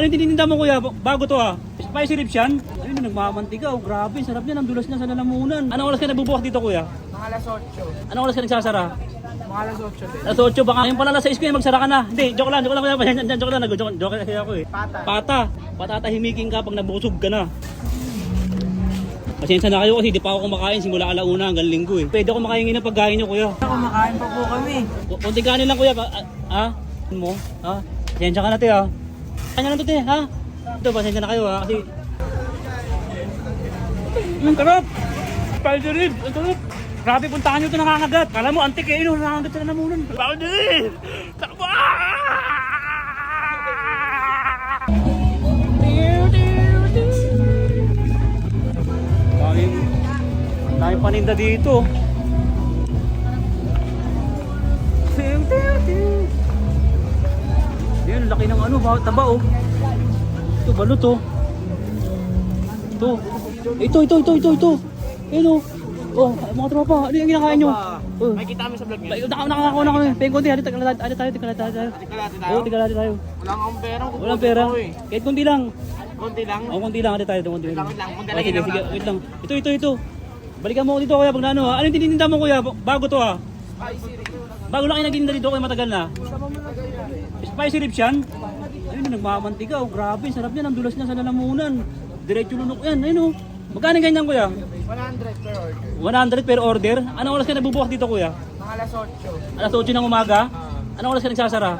Ano yung tinitinda mo kuya? Bago to ha. Spicy ribs yan. Ayun, nagmamantiga. Oh, grabe, sarap yan. Ang dulas niya sa lalamunan. Anong oras ka nabubukas dito kuya? Mga alas 8. Anong oras ka nagsasara? Mga alas 8 din. Alas 8 baka ngayon pala alas 6 ko yan, magsara ka na. Hindi, joke lang, joke lang kuya. Joke lang. Nag-joke joke kasi ako eh. Pata. Pata. Patatahimikin ka pag nabusog ka na. Pasensya na kayo kasi di pa ako kumakain simula alauna hanggang linggo eh. Pwede ako makaingin ng pagkain nyo kuya. Kumakain pa po kami. K- Kunting kanin lang kuya. Pa- ah? Ano mo? Ha? Pasensya ka na te ha. Kanya lang to te ha. Ito, pasensya na kayo ha. Kasi... Ang karap! Spider rib! Ang karap! Grabe puntahan nyo ito nakakagat. Kala mo antik eh. Ino, nakakagat sila namunan. Spider rib! Takbo! Daming paninda dito. Laki ng ano, ba- taba oh. Ito, balot oh. Ito. Ito, ito, ito, ito, ito. Ayun oh. Oh, mga tropa, ano yung kinakain nyo? Oh. May kita kami sa vlog. Ay, Naka, nakakakuha na kami. Din, ano tayo, ano tayo, tigala tayo. Tikalati tayo. Oo, tigala tayo. Wala akong pera. Walang pera. Kahit kunti lang. Konti lang. Oo, kunti lang, ano tayo, kunti lang. Wait lang, wait lang. Oh, sige, sige, wait lang. Ito, ito, ito. Balikan mo ako dito kuya, pag na ano ha. Ano yung tinitinda mo kuya? Bago to ha. Bago lang kayo nagtinda dito kayo matagal na. Spicy ribs yan. Ayun, nagmamantiga. Oh, grabe, sarap yan. Ang dulas niya sa lalamunan. Diretso lunok yan. Ayun oh. Magkano ganyan kuya? 100 per order. 100 per order. Anong oras ka nabubukas dito kuya? Mga alas 8. Alas 8 ng umaga? Anong oras ka nagsasara?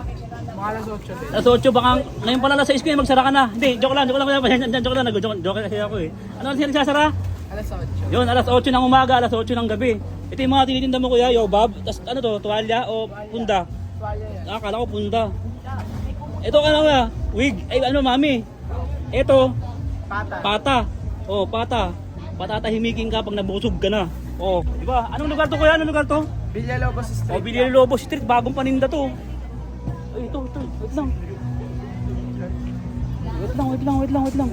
Mga alas 8 din. Alas 8 baka ngayon pala alas 6 ko yan magsara ka na. Hindi, joke lang, joke lang kuya. Joke lang. Nag-joke joke kasi ako eh. Ano oras ka nagsasara? Alas 8. Yun, alas 8 ng umaga, alas 8 ng gabi. Ito yung mga tinitinda mo kuya, yobab. Tapos ano to, tuwalya o punda? Tuwalya yan. Ah, kala ko punda. Ito ka na kuya, wig. Ay ano mami? Ito, Pata. pata. Oh, pata. Patatahimikin ka pag nabusog ka na. Oh, di ba? Anong lugar to kuya? Anong lugar to? Villalobos Street. Oh, Billy Lobo Street, bagong paninda to. Ay, ito, ito, wait lang. Wait lang, wait lang, wait lang, wait lang.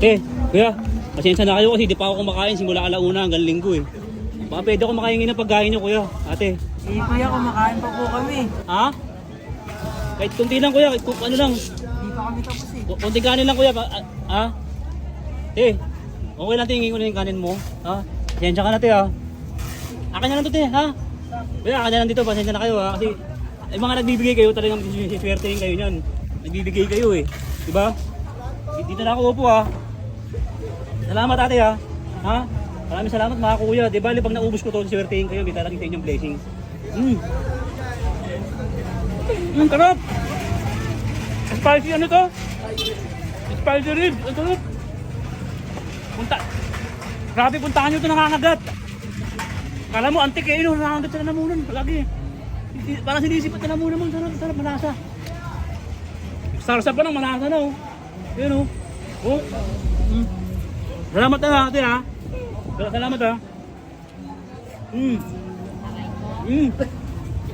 Eh, kuya, pasensya na kayo kasi di pa ako kumakain simula alauna hanggang linggo eh. Baka pwede ako makahingi ng pagkain nyo kuya, ate. Eh, kuya, kumakain pa po kami. Ha? Kahit kunti lang kuya, kahit kung ano lang. Hindi pa kami tapos eh. Ku- Kunting kanin lang kuya, pa- ah, ha? Eh, okay lang tingin ko na yung kanin mo. Ha? Pasensya ka na te ha. Akin na lang to te ha. Kuya, akin na lang dito, pasensya na kayo ha. Kasi yung mga nagbibigay kayo talagang siswertein kayo niyan. Nagbibigay kayo eh. Diba? Dito na ako upo ha. Salamat ate ha. Ha? Maraming salamat mga kuya. Di ba, pag naubos ko to, siswertein kayo, may talagang sa inyong blessings. Mm. Mm, karap! Spicy ano to? Spicy rib. Ang sarap. Punta. Grabe, puntahan nyo ito nakakagat. Kala mo, antik eh. Ino, nakakagat sa namunan. Palagi. Hindi- Parang sinisipat na namunan mo. Sarap, sarap, malasa. Sarsa pa ng malasa na oh. Yan oh. Oh. Mm. Salamat na ate ha. Sal- Salamat ha. Mm. Mm.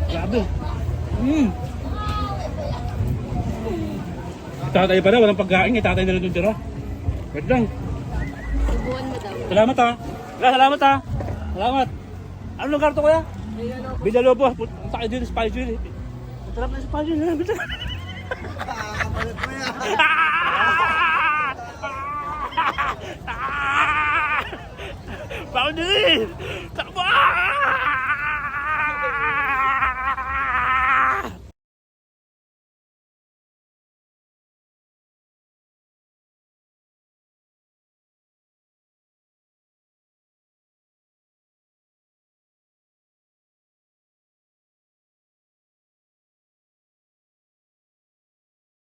Grabe. Mm. Tatay pa na, walang pagkain. Eh, tatay na lang doon tira. Wait lang. Subuan mo daw. Salamat ha. Wala, salamat ha. Salamat. Ano lugar to kuya? Villalobos. Punta kayo dito sa Spicy. Sarap na sa Spicy. Bakit din? Takbo!